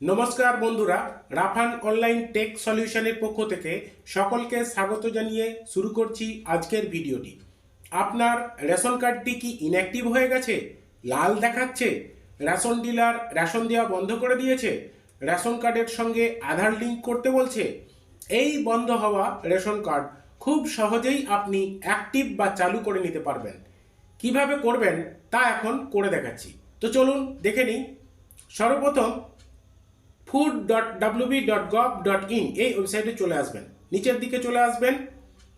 নমস্কার বন্ধুরা, Rafan online take সলিউশনের পক্ষ থেকে সকলকে স্বাগত জানিয়ে শুরু করছি আজকের ভিডিওটি। আপনার রেশন কার্ডটি কি ইনঅ্যাক্টিভ হয়ে গেছে? লাল দেখাচ্ছে? রেশন ডিলার রেশন দেওয়া বন্ধ করে দিয়েছে? রেশন কার্ডের সঙ্গে আধার লিঙ্ক করতে বলছে? এই বন্ধ হওয়া রেশন কার্ড খুব সহজেই আপনি অ্যাক্টিভ বা চালু করে নিতে পারবেন। কীভাবে করবেন তা এখন করে দেখাচ্ছি। তো চলুন দেখে নিই। সর্বপ্রথম food dot W B dot gov dot in এই ওয়েবসাইটে চলে আসবেন। নিচের দিকে চলে আসবেন।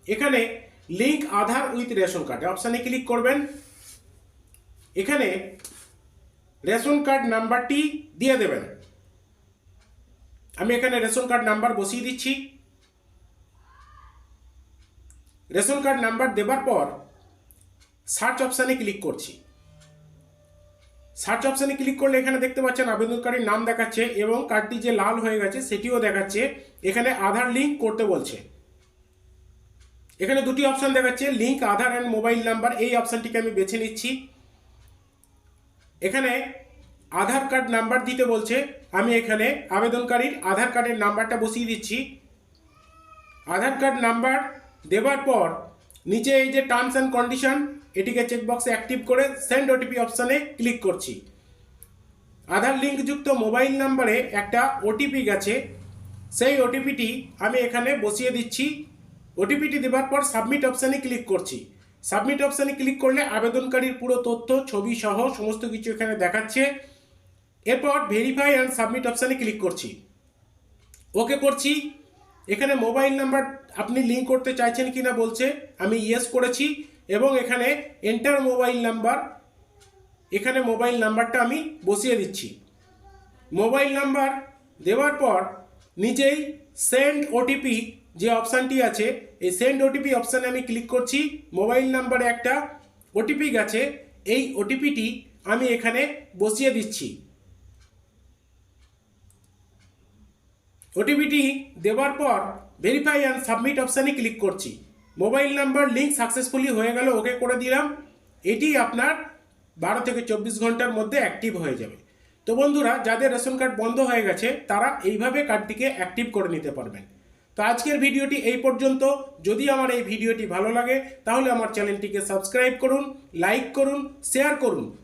এখানে link Aadhaar with ration card অপশানে ক্লিক করবেন। এখানে রেশন কার্ড নাম্বারটি দিয়ে দেবেন। আমি এখানে রেশন কার্ড নাম্বার বসিয়ে দিচ্ছি। রেশন কার্ড নাম্বার দেবার পর সার্চ অপশানে ক্লিক করছি। সার্চ অপশানে ক্লিক করলে এখানে দেখতে পাচ্ছেন আবেদনকারীর নাম দেখাচ্ছে এবং কার্ডটি যে লাল হয়ে গেছে সেটিও দেখাচ্ছে। এখানে আধার লিঙ্ক করতে বলছে। এখানে দুটি অপশান দেখাচ্ছে, link, Aadhaar and mobile number. এই অপশানটিকে আমি বেছে নিচ্ছি। এখানে আধার কার্ড নাম্বার দিতে বলছে। আমি এখানে আবেদনকারীর আধার কার্ডের নাম্বারটা বসিয়ে দিচ্ছি। আধার কার্ড নাম্বার দেবার পর নিচে এই যে টার্মস অ্যান্ড কন্ডিশন এটিকে চেকবক্সে অ্যাক্টিভ করে সেন্ড ওটিপি অপশানে ক্লিক করছি। আধার লিঙ্কযুক্ত মোবাইল নাম্বারে একটা ওটিপি গেছে। সেই ওটিপিটি আমি এখানে বসিয়ে দিচ্ছি। ওটিপিটি দেওয়ার পর সাবমিট অপশানে ক্লিক করছি। সাবমিট অপশানে ক্লিক করলে আবেদনকারীর পুরো তথ্য, ছবি সহ সমস্ত কিছু এখানে দেখাচ্ছে। এরপর ভেরিফাই অ্যান্ড সাবমিট অপশানে ক্লিক করছি। ওকে করছি। এখানে মোবাইল নাম্বার আপনি লিঙ্ক করতে চাইছেন কি না বলছে, আমি ইয়েস করেছি, এবং এখানে এন্টার মোবাইল নাম্বার, এখানে মোবাইল নাম্বারটা আমি বসিয়ে দিচ্ছি। মোবাইল নাম্বার দেওয়ার পর নিজেই সেন্ড ওটিপি যে অপশানটি আছে, এই সেন্ড ওটিপি অপশানে আমি ক্লিক করছি, মোবাইল নাম্বারে একটা ওটিপি গেছে, এই ওটিপিটি আমি এখানে বসিয়ে দিচ্ছি। ওটিপিটি দেওয়ার পর ভেরিফাই অ্যান্ড সাবমিট অপশানে ক্লিক করছি। মোবাইল নাম্বার লিঙ্ক সাকসেসফুলি হয়ে গেল, ওকে করে দিলাম। এটি আপনার বারো থেকে চব্বিশ ঘণ্টার মধ্যে অ্যাক্টিভ হয়ে যাবে। তো বন্ধুরা, যাদের রেশন কার্ড বন্ধ হয়ে গেছে, তারা এইভাবে কার্ডটিকে অ্যাক্টিভ করে নিতে পারবেন। তো আজকের ভিডিওটি এই পর্যন্ত। যদি আমার এই ভিডিওটি ভালো লাগে, তাহলে আমার চ্যানেলটিকে সাবস্ক্রাইব করুন লাইক করুন শেয়ার করুন।